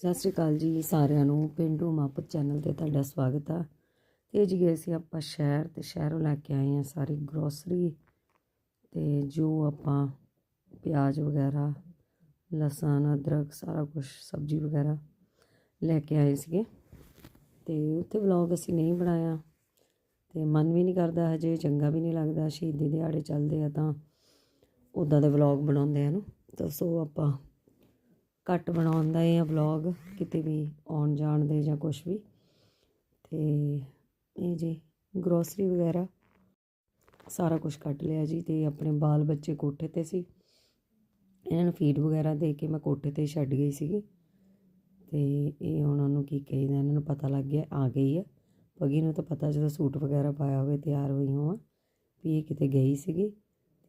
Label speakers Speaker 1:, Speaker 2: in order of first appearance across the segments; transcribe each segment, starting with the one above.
Speaker 1: ਸਤਿ ਸ਼੍ਰੀ ਅਕਾਲ ਜੀ ਸਾਰਿਆਂ ਨੂੰ, ਪਿੰਡੂ ਮਾਪਤ ਚੈਨਲ ਤੇ ਤੁਹਾਡਾ ਸਵਾਗਤ ਆ। ਤੇ ਜੀ ਗਏ ਸੀ ਆਪਾਂ ਸ਼ਹਿਰ ਤੇ ਸ਼ਹਿਰੋਂ ਲੈ ਕੇ ਆਏ ਆ ਸਾਰੀ ਗਰੋਸਰੀ ਤੇ ਜੋ ਆਪਾਂ ਪਿਆਜ਼ ਵਗੈਰਾ, ਲਸਣ, ਅਦਰਕ, ਸਾਰਾ ਕੁਝ ਸਬਜ਼ੀ ਵਗੈਰਾ ਲੈ ਕੇ ਆਏ ਸੀਗੇ। ਤੇ ਉੱਥੇ ਵਲੌਗ ਅਸੀਂ ਨਹੀਂ ਬਣਾਇਆ। ਤੇ ਮਨ ਵੀ ਨਹੀਂ ਕਰਦਾ ਹਜੇ, ਚੰਗਾ ਵੀ ਨਹੀਂ ਲੱਗਦਾ, ਸ਼ਹੀਦੀ ਦਿਹਾੜੇ ਚੱਲਦੇ ਆ ਤਾਂ ਉੱਦਾਂ ਦੇ ਵਲੌਗ ਬਣਾਉਂਦੇ ਆ ਨੂੰ। ਤਾਂ ਸੋ ਆਪਾਂ ਘੱਟ ਬਣਾਉਣ ਦਾ ਇਹ ਵਲੌਗ ਕਿਤੇ ਵੀ ਆਉਣ ਜਾਣ ਦੇ ਜਾਂ ਕੁਝ ਵੀ। ਤੇ ਇਹ ਜੀ ਗਰੋਸਰੀ ਵਗੈਰਾ, ਸਾਰਾ ਕੁਝ ਕੱਢ ਲਿਆ ਜੀ ਤੇ ਆਪਣੇ ਬਾਲ ਬੱਚੇ ਕੋਠੇ ਤੇ ਸੀ। ਇਹਨਾਂ ਨੂੰ ਫੀਡ ਵਗੈਰਾ ਦੇ ਕੇ ਮੈਂ ਕੋਠੇ ਤੇ ਛੱਡ ਗਈ ਸੀਗੀ। ਤੇ ਇਹ ਉਹਨਾਂ ਨੂੰ ਕੀ ਕਹੀਦਾ, ਇਹਨਾਂ ਨੂੰ ਪਤਾ ਲੱਗ ਗਿਆ, ਆ ਗਈ ਹੈ ਪਗੀ ਨੂੰ ਤਾਂ ਪਤਾ ਜਦੋਂ ਸੂਟ ਵਗੈਰਾ ਪਾਇਆ ਹੋਵੇ, ਤਿਆਰ ਹੋਈ ਹੋਵਾਂ ਵੀ ਇਹ ਕਿਤੇ ਗਈ ਸੀਗੀ।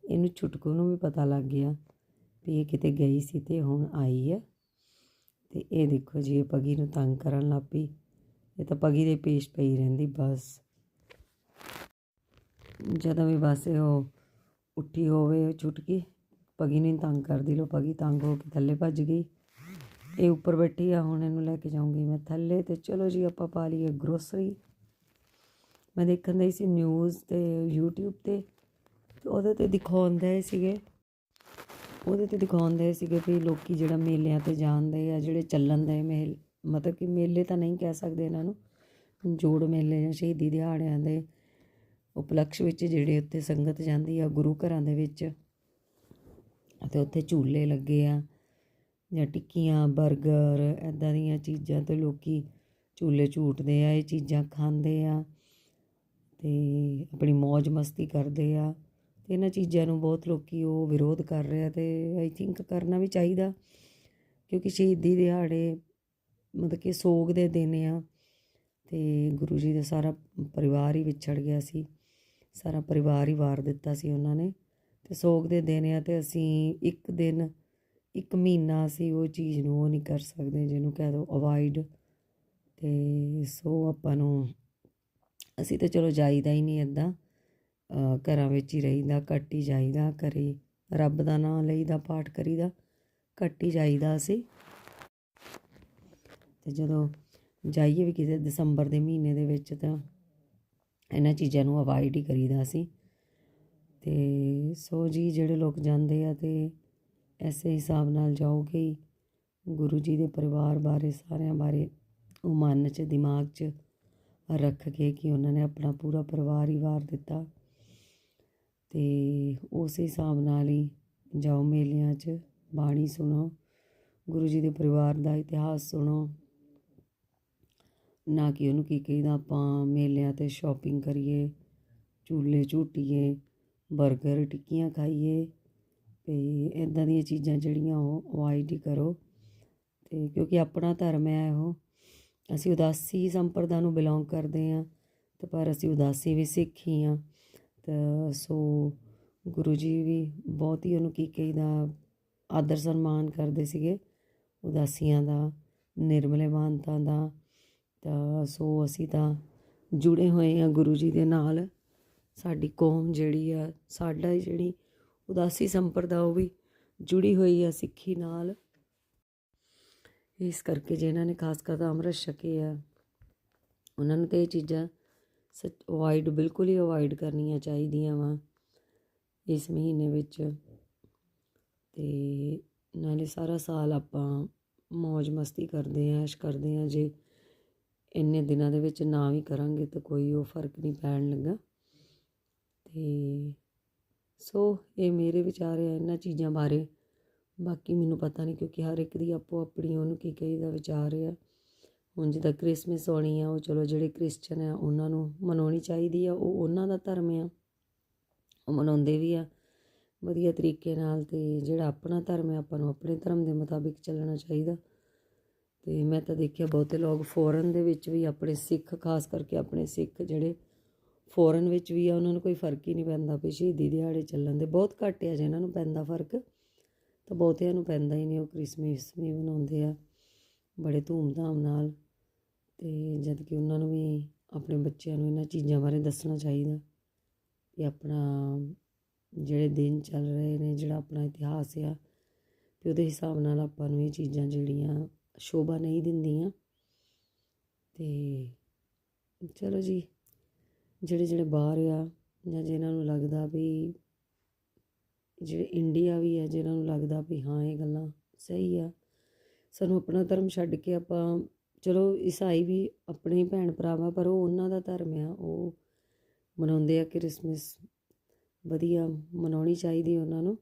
Speaker 1: ਇਹਨੂੰ ਛੁਟਕੂ ਨੂੰ ਵੀ ਪਤਾ ਲੱਗ ਗਿਆ ਵੀ ਇਹ ਕਿਤੇ ਗਈ ਸੀ ਤੇ ਹੁਣ ਆਈ ਹੈ ਤੇ ਇਹ ਦੇਖੋ ਜੀ, ਇਹ ਪਗੀ ਨੂੰ ਤੰਗ ਕਰਨ ਲੱਗ ਪਈ। ਇਹ ਤਾਂ ਪਗੀ ਦੇ ਪੇਸ਼ ਪਈ ਰਹਿੰਦੀ, ਬਸ। ਜਦੋਂ ਵੀ ਬਸ ਉਹ ਉੱਠੀ ਹੋਵੇ ਛੁਟਕੀ ਪਗੀ ਨੂੰ ਹੀ ਤੰਗ ਕਰਦੀ ਲੋ ਪਗੀ ਤੰਗ ਹੋ ਕੇ ਥੱਲੇ ਭੱਜ ਗਈ। ਇਹ ਉੱਪਰ ਬੈਠੀ ਆ, ਹੁਣ ਇਹਨੂੰ ਲੈ ਕੇ ਜਾਊਂਗੀ ਮੈਂ ਥੱਲੇ ਤੇ ਚਲੋ ਜੀ, ਆਪਾਂ ਪਾ ਲਈਏ ਗਰੋਸਰੀ ਮੈਂ ਦੇਖਣ ਦੀ ਸੀ ਨਿਊਜ਼ ਤੇ YouTube ਤੇ ਤੇ ਉਹਦੇ ਤੇ ਦਿਖਾਉਂਦੇ ਸੀਗੇ। ਉਹਦੇ ਤੇ ਦਿਖਾਉਂਦੇ ਸੀਗੇ ਵੀ ਲੋਕ ਜਿਹੜਾ ਮੇਲਿਆਂ ਤੇ ਜਾਂਦੇ ਆ, ਜਿਹੜੇ ਚੱਲਣ ਦੇ ਮੇਲ, ਮਤਲਬ ਕਿ ਮੇਲੇ ਤਾਂ ਨਹੀਂ ਕਹਿ ਸਕਦੇ ਇਹਨਾਂ ਨੂੰ। ਜੋੜ ਮੇਲੇ ਜਾਂ ਸ਼ਹੀਦੀ ਦਿਹਾੜਿਆਂ ਦੇ ਉਪਲਕਸ਼ ਵਿੱਚ ਜਿਹੜੇ ਉੱਥੇ ਸੰਗਤ ਜਾਂਦੀ ਆ, ਗੁਰੂ ਘਰਾਂ ਦੇ ਵਿੱਚ ਅਤੇ ਉੱਥੇ ਝੂਲੇ ਲੱਗੇ ਆ ਜਾਂ ਟਿੱਕੀਆਂ 버ਗਰ ਐਦਾਂ ਦੀਆਂ ਚੀਜ਼ਾਂ ਤੇ ਲੋਕੀ ਝੂਲੇ ਝੂਟਦੇ ਆ, ਇਹ ਚੀਜ਼ਾਂ ਖਾਂਦੇ ਆ ਤੇ ਆਪਣੀ ਮौज ਮਸਤੀ ਕਰਦੇ ਆ। ਇਹਨਾਂ ਚੀਜ਼ਾਂ ਨੂੰ ਬਹੁਤ ਲੋਕੀ ਉਹ ਵਿਰੋਧ ਕਰ ਰਹੇ ਆ ਤੇ ਆਈ ਥਿੰਕ ਕਰਨਾ ਵੀ ਚਾਹੀਦਾ, ਕਿਉਂਕਿ ਸ਼ਹੀਦੀ ਦਿਹਾੜੇ ਮਤਲਬ ਕਿ ਸੋਗ ਦੇ ਦਿਨ ਆ ਤੇ ਗੁਰੂ ਜੀ ਦਾ ਸਾਰਾ ਪਰਿਵਾਰ ਹੀ ਵਿਛੜ ਗਿਆ ਸੀ, ਸਾਰਾ ਪਰਿਵਾਰ ਹੀ ਵਾਰ ਦਿੱਤਾ ਸੀ ਉਹਨਾਂ ਨੇ ਤੇ ਸੋਗ ਦੇ ਦਿਨ ਆ ਤੇ ਅਸੀਂ ਇੱਕ ਦਿਨ, ਇੱਕ ਮਹੀਨਾ ਅਸੀਂ ਉਹ ਚੀਜ਼ ਨੂੰ ਉਹ ਨਹੀਂ ਕਰ ਸਕਦੇ ਜਿਹਨੂੰ ਕਹਿ ਦੋ ਅਵਾਇਡ ਤੇ ਸੋ ਆਪਾਂ ਨੂੰ ਅਸੀਂ ਤਾਂ ਚਲੋ ਜਾਈਦਾ ਹੀ ਨਹੀਂ ਇਦਾਂ ਘਰਾਂ ਵਿੱਚ ਹੀ ਰਹੀਦਾ ਘੱਟ ਹੀ ਜਾਈਦਾ, ਘਰੇ ਰੱਬ ਦਾ ਨਾਮ ਲਈਦਾ, ਪਾਠ ਕਰੀਦਾ ਘੱਟ ਹੀ ਜਾਈਦਾ ਅਸੀਂ ਅਤੇ ਜਦੋਂ ਜਾਈਏ ਵੀ ਕਿਸੇ ਦਸੰਬਰ ਦੇ ਮਹੀਨੇ ਦੇ ਵਿੱਚ ਤਾਂ ਇਹਨਾਂ ਚੀਜ਼ਾਂ ਨੂੰ ਅਵਾਇਡ ਹੀ ਕਰੀਦਾ ਅਸੀਂ ਤੇ ਸੋ ਜੀ, ਜਿਹੜੇ ਲੋਕ ਜਾਂਦੇ ਆ ਤੇ ਐਸੇ ਹਿਸਾਬ ਨਾਲ ਜਾਓਗੇ ਗੁਰੂ ਜੀ ਦੇ ਪਰਿਵਾਰ ਬਾਰੇ, ਸਾਰਿਆਂ ਬਾਰੇ ਉਹ ਮਨ 'ਚ, ਦਿਮਾਗ 'ਚ ਰੱਖ ਕੇ ਕਿ ਉਹਨਾਂ ਨੇ ਆਪਣਾ ਪੂਰਾ ਪਰਿਵਾਰ ਹੀ ਵਾਰ ਦਿੱਤਾ। ਅਤੇ ਉਸੇ ਹਿਸਾਬ ਨਾਲ ਹੀ ਜਾਓ ਮੇਲਿਆਂ 'ਚ, ਬਾਣੀ ਸੁਣੋ, ਗੁਰੂ ਜੀ ਦੇ ਪਰਿਵਾਰ ਦਾ ਇਤਿਹਾਸ ਸੁਣੋ। ਨਾ ਕਿ ਉਹਨੂੰ ਕੀ ਕਹੀਦਾ, ਆਪਾਂ ਮੇਲਿਆਂ ਤੇ ਸ਼ੋਪਿੰਗ ਕਰੀਏ ਝੂਲੇ ਝੂਟੀਏ, ਬਰਗਰ, ਟਿੱਕੀਆਂ ਖਾਈਏ ਅਤੇ ਇੱਦਾਂ ਦੀਆਂ ਚੀਜ਼ਾਂ ਜਿਹੜੀਆਂ ਉਹ ਅਵਾਇਡ ਹੀ ਕਰੋ। ਅਤੇ ਕਿਉਂਕਿ ਆਪਣਾ ਧਰਮ ਹੈ ਉਹ, ਅਸੀਂ ਉਦਾਸੀ ਸੰਪਰਦਾ ਨੂੰ ਬਿਲੋਂਗ ਕਰਦੇ ਹਾਂ ਅਤੇ ਪਰ ਅਸੀਂ ਉਦਾਸੀ ਵੀ ਸਿੱਖ ਹੀ ਹਾਂ। ਤਾਂ ਸੋ ਗੁਰੂ ਜੀ ਵੀ ਬਹੁਤ ਹੀ ਉਹਨੂੰ ਕੀ ਕਹੀਦਾ, ਆਦਰ ਸਨਮਾਨ ਕਰਦੇ ਸੀਗੇ, ਉਦਾਸੀਆਂ ਦਾ ਨਿਰਮਲੇ ਮਾਨਤਾ ਦਾ। ਤਾਂ ਸੋ ਅਸੀਂ ਤਾਂ ਜੁੜੇ ਹੋਏ ਆ ਗੁਰੂ ਜੀ ਦੇ ਨਾਲ। ਸਾਡੀ ਕੌਮ ਜਿਹੜੀ ਆ, ਸਾਡਾ ਜਿਹੜੀ ਉਦਾਸੀ ਸੰਪਰਦਾ ਉਹ ਵੀ ਜੁੜੀ ਹੋਈ ਆ ਸਿੱਖੀ ਨਾਲ। ਇਸ ਕਰਕੇ ਜਿਨ੍ਹਾਂ ਨੇ ਖਾਸ ਕਰ ਅੰਮ੍ਰਿਤ ਛਕੇ ਆ, ਉਹਨਾਂ ਨੂੰ ਤੇ ਇਹ ਚੀਜ਼ਾਂ ਅਵੋਇਡ ਬਿਲਕੁਲ ਹੀ ਅਵੋਇਡ ਕਰਨੀਆਂ ਚਾਹੀਦੀਆਂ ਵਾ ਇਸ ਮਹੀਨੇ ਵਿੱਚ। ਤੇ ਨਾਲੇ ਸਾਰਾ ਸਾਲ ਆਪਾਂ ਮौज ਮਸਤੀ ਕਰਦੇ ਆਂ, ਐਸ਼ ਕਰਦੇ ਆਂ, ਜੇ ਇੰਨੇ ਦਿਨਾਂ ਦੇ ਵਿੱਚ ਨਾ ਵੀ ਕਰਾਂਗੇ ਤਾਂ ਕੋਈ ਉਹ ਫ਼ਰਕ ਨਹੀਂ ਪੈਣ ਲੱਗਾ। ਤੇ ਸੋ ਇਹ ਮੇਰੇ ਵਿਚਾਰ ਆ, ਇਹਨਾਂ ਚੀਜ਼ਾਂ ਬਾਰੇ। ਬਾਕੀ ਮੈਨੂੰ ਪਤਾ ਨਹੀਂ ਕਿਉਂਕਿ ਹਰ ਇੱਕ ਦੀ ਆਪੋ ਆਪਣੀ ਉਹਨੂੰ ਕੀ ਕਹੀਦਾ ਵਿਚਾਰ ਆ। ਹੁਣ ਜਿੱਦਾਂ ਕ੍ਰਿਸਮਸ ਆਉਣੀ ਆ, ਉਹ ਚਲੋ ਜਿਹੜੇ ਕ੍ਰਿਸਚਨ ਆ, ਉਹਨਾਂ ਨੂੰ ਮਨਾਉਣੀ ਚਾਹੀਦੀ ਆ, ਉਹ ਉਹਨਾਂ ਦਾ ਧਰਮ ਆ। ਉਹ ਮਨਾਉਂਦੇ ਵੀ ਆ। ਵਧੀਆ ਤਰੀਕੇ ਨਾਲ ਤੇ ਜਿਹੜਾ ਆਪਣਾ ਧਰਮ ਹੈ ਆਪਾਂ ਨੂੰ ਆਪਣੇ ਧਰਮ ਦੇ ਮੁਤਾਬਿਕ ਚੱਲਣਾ ਚਾਹੀਦਾ। ਤੇ ਮੈਂ ਤਾਂ ਦੇਖਿਆ ਬਹੁਤੇ ਲੋਕ ਫੋਰਨ ਦੇ ਵਿੱਚ ਵੀ ਆਪਣੇ ਸਿੱਖ, ਖਾਸ ਕਰਕੇ ਆਪਣੇ ਸਿੱਖ ਜਿਹੜੇ ਫੋਰਨ ਵਿੱਚ ਵੀ ਆ, ਉਹਨਾਂ ਨੂੰ ਕੋਈ ਫ਼ਰਕ ਹੀ ਨਹੀਂ ਪੈਂਦਾ ਵੀ ਸ਼ਹੀਦੀ ਦਿਹਾੜੇ ਚੱਲਣ ਦੇ। ਬਹੁਤ ਘੱਟ ਆ ਜਿਹਨਾਂ ਨੂੰ ਪੈਂਦਾ ਫ਼ਰਕ, ਤਾਂ ਬਹੁਤਿਆਂ ਨੂੰ ਪੈਂਦਾ ਹੀ ਨਹੀਂ ਉਹ ਕ੍ਰਿਸਮਸ ਵੀ ਮਨਾਉਂਦੇ ਆ। ਬੜੇ ਧੂਮਧਾਮ ਨਾਲ ਅਤੇ ਜਦ ਕਿ ਉਹਨਾਂ ਨੂੰ ਵੀ ਆਪਣੇ ਬੱਚਿਆਂ ਨੂੰ ਇਹਨਾਂ ਚੀਜ਼ਾਂ ਬਾਰੇ ਦੱਸਣਾ ਚਾਹੀਦਾ ਕਿ ਆਪਣਾ ਜਿਹੜੇ ਦਿਨ ਚੱਲ ਰਹੇ ਨੇ, ਜਿਹੜਾ ਆਪਣਾ ਇਤਿਹਾਸ ਆ ਵੀ ਉਹਦੇ ਹਿਸਾਬ ਨਾਲ ਆਪਾਂ ਨੂੰ ਇਹ ਚੀਜ਼ਾਂ ਜਿਹੜੀਆਂ ਸ਼ੋਭਾ ਨਹੀਂ ਦਿੰਦੀਆਂ। ਅਤੇ ਚਲੋ ਜੀ, ਜਿਹੜੇ ਜਿਹੜੇ ਬਾਹਰ ਆ ਜਾਂ ਜਿਹਨਾਂ ਨੂੰ ਲੱਗਦਾ ਵੀ ਜਿਹੜੇ ਇੰਡੀਆ ਵੀ ਆ, ਜਿਹਨਾਂ ਨੂੰ ਲੱਗਦਾ ਵੀ ਹਾਂ, ਇਹ ਗੱਲਾਂ ਸਹੀ ਆ ਸਾਨੂੰ ਆਪਣਾ ਧਰਮ ਛੱਡ ਕੇ ਆਪਾਂ, ਚਲੋ ਈਸਾਈ ਵੀ ਆਪਣੇ ਭੈਣ ਭਰਾਵਾਂ ਪਰ ਉਹ ਉਹਨਾਂ ਦਾ ਧਰਮ ਆ, ਉਹ ਮਨਾਉਂਦੇ ਆ ਕ੍ਰਿਸਮਸ। ਵਧੀਆ ਮਨਾਉਣੀ ਚਾਹੀਦੀ ਉਹਨਾਂ ਨੂੰ,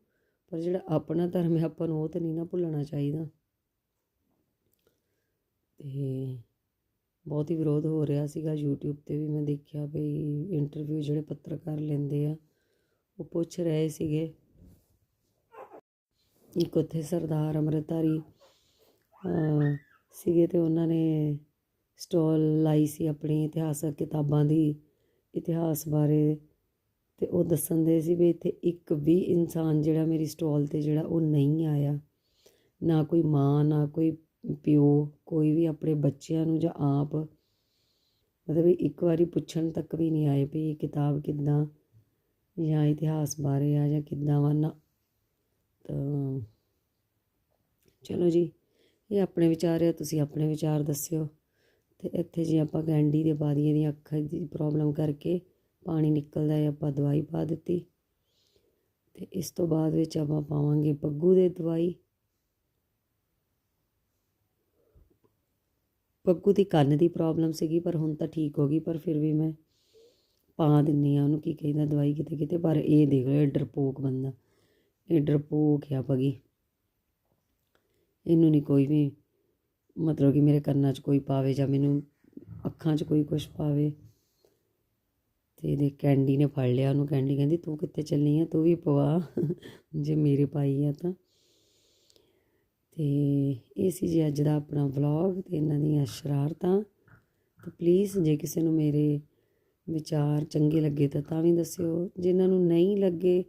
Speaker 1: ਪਰ ਜਿਹੜਾ ਆਪਣਾ ਧਰਮ ਹੈ ਆਪਾਂ ਨੂੰ ਉਹ ਤਾਂ ਨਹੀਂ ਨਾ ਭੁੱਲਣਾ ਚਾਹੀਦਾ। ਤੇ ਬਹੁਤ ਹੀ ਵਿਰੋਧ ਹੋ ਰਿਹਾ ਸੀਗਾ YouTube ਤੇ ਵੀ, ਮੈਂ ਦੇਖਿਆ ਵੀ ਇੰਟਰਵਿਊ ਜਿਹੜੇ ਪੱਤਰਕਾਰ ਲੈਂਦੇ ਆ, ਉਹ ਪੁੱਛ ਰਹੇ ਸੀਗੇ। ਇੱਕ ਉੱਥੇ ਸਰਦਾਰ ਅੰਮ੍ਰਿਤਧਾਰੀ ਸੀਗੇ ਅਤੇ ਉਹਨਾਂ ਨੇ ਸਟਾਲ ਲਾਈ ਸੀ ਆਪਣੀ ਇਤਿਹਾਸਕ ਕਿਤਾਬਾਂ ਦੀ, ਇਤਿਹਾਸ ਬਾਰੇ। ਅਤੇ ਉਹ ਦੱਸਣ ਦੇ ਸੀ ਵੀ ਇੱਥੇ ਇੱਕ ਵੀ ਇਨਸਾਨ ਜਿਹੜਾ ਮੇਰੀ ਸਟਾਲ ਤੇ ਜਿਹੜਾ ਉਹ ਨਹੀਂ ਆਇਆ। ਨਾ ਕੋਈ ਮਾਂ, ਨਾ ਕੋਈ ਪਿਓ, ਕੋਈ ਵੀ ਆਪਣੇ ਬੱਚਿਆਂ ਨੂੰ ਜਾਂ ਆਪ। ਮਤਲਬ ਇੱਕ ਵਾਰੀ ਪੁੱਛਣ ਤੱਕ ਵੀ ਨਹੀਂ ਆਏ ਵੀ ਇਹ ਕਿਤਾਬ ਕਿੱਦਾਂ ਜਾਂ ਇਤਿਹਾਸ ਬਾਰੇ ਆ ਜਾਂ ਕਿੱਦਾਂ ਵਾ ਨਾ। ਤਾਂ ਚਲੋ ਜੀ ਇਹ ਆਪਣੇ ਵਿਚਾਰ ਆ, ਤੁਸੀਂ ਆਪਣੇ ਵਿਚਾਰ ਦੱਸਿਓ। ਤੇ ਇੱਥੇ ਜੇ ਆਪਾਂ ਗੈਂਡੀ ਦੇ ਬਾਦੀਆਂ ਦੀਆਂ ਅੱਖਾਂ ਦੀ ਪ੍ਰੋਬਲਮ ਕਰਕੇ ਪਾਣੀ ਨਿਕਲਦਾ ਹੈ, ਆਪਾਂ ਦਵਾਈ ਪਾ ਦਿੱਤੀ। ਤੇ ਇਸ ਤੋਂ ਬਾਅਦ ਵਿੱਚ ਆਪਾਂ ਪਾਵਾਂਗੇ ਪੱਗੂ ਦੇ ਦਵਾਈ। ਪੱਗੂ ਦੀ ਕੰਨ ਦੀ ਪ੍ਰੋਬਲਮ ਸੀਗੀ, ਪਰ ਹੁਣ ਤਾਂ ਠੀਕ ਹੋ ਗਈ, ਪਰ ਫਿਰ ਵੀ ਮੈਂ ਪਾ ਦਿੰਨੀ ਆ ਉਹਨੂੰ, ਕੀ ਕਹਿੰਦਾ ਦਵਾਈ ਕਿਤੇ ਕਿਤੇ ਪਰ ਇਹ ਦੇਖ ਲਓ, ਇਹ ਡਰਪੋਕ ਬੰਦਾ। ਇਹ ਡਰਪੋਕ ਆ ਪਗੀ ਇਹਨੂੰ ਨਹੀਂ ਕੋਈ ਵੀ ਮਤਲਬ ਕਿ ਮੇਰੇ ਕੰਨਾਂ 'ਚ ਕੋਈ ਪਾਵੇ ਜਾਂ ਮੈਨੂੰ ਅੱਖਾਂ 'ਚ ਕੋਈ ਕੁਝ ਪਾਵੇ। ਤੇ ਇਹਦੇ ਕੈਂਡੀ ਨੇ ਫੜ ਲਿਆ ਉਹਨੂੰ, ਕੈਂਡੀ ਕਹਿੰਦੀ, ਤੂੰ ਕਿੱਥੇ ਚੱਲੀ ਆ? ਤੂੰ ਵੀ ਪਵਾ। ਜੇ ਮੇਰੇ ਪਾਈ ਆ ਤਾਂ। ਤੇ ਇਹ ਸੀ ਜੀ ਅੱਜ ਦਾ ਆਪਣਾ ਵਲੌਗ ਤੇ ਇਹਨਾਂ ਦੀਆਂ ਸ਼ਰਾਰਤਾਂ। ਤੇ ਪਲੀਜ਼ ਜੇ ਕਿਸੇ ਨੂੰ ਮੇਰੇ ਵਿਚਾਰ ਚੰਗੇ ਲੱਗੇ ਤਾਂ ਤਾਂ ਵੀ ਦੱਸਿਓ। ਜਿਨ੍ਹਾਂ ਨੂੰ ਨਹੀਂ ਲੱਗੇ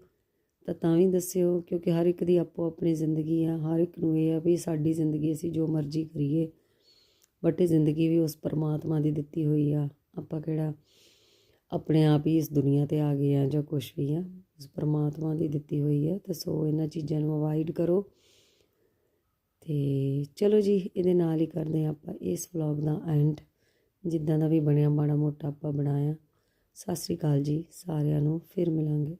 Speaker 1: ਤਾਂ ਤਾਂ ਵੀ ਦੱਸਿਓ, ਕਿਉਂਕਿ ਹਰ ਇੱਕ ਦੀ ਆਪੋ ਆਪਣੀ ਜ਼ਿੰਦਗੀ ਆ, ਹਰ ਇੱਕ ਨੂੰ ਇਹ ਆ ਵੀ ਸਾਡੀ ਜ਼ਿੰਦਗੀ ਅਸੀਂ ਜੋ ਮਰਜ਼ੀ ਕਰੀਏ ਬਟ ਇਹ ਜ਼ਿੰਦਗੀ ਵੀ ਉਸ ਪਰਮਾਤਮਾ ਦੀ ਦਿੱਤੀ ਹੋਈ ਆ। ਆਪਾਂ ਕਿਹੜਾ ਆਪਣੇ ਆਪ ਹੀ ਇਸ ਦੁਨੀਆ ਤੇ ਆ ਗਏ ਆ ਜਾਂ ਕੁਝ ਵੀ ਆ, ਉਸ ਪਰਮਾਤਮਾ ਦੀ ਦਿੱਤੀ ਹੋਈ ਹੈ ਤਾਂ ਸੋ ਇਹਨਾਂ ਚੀਜ਼ਾਂ ਨੂੰ ਅਵਾਇਡ ਕਰੋ। ਤੇ ਚਲੋ ਜੀ, ਇਹਦੇ ਨਾਲ ਹੀ ਕਰਦੇ ਹਾਂ ਆਪਾਂ ਇਸ ਵਲੌਗ ਦਾ ਐਂਡ ਜਿੱਦਾਂ ਦਾ ਵੀ ਬਣਿਆ, ਮਾੜਾ ਮੋਟਾ ਆਪਾਂ ਬਣਾਇਆ। ਸਤਿ ਸ੍ਰੀ ਅਕਾਲ ਜੀ ਸਾਰਿਆਂ ਨੂੰ, ਫਿਰ ਮਿਲਾਂਗੇ।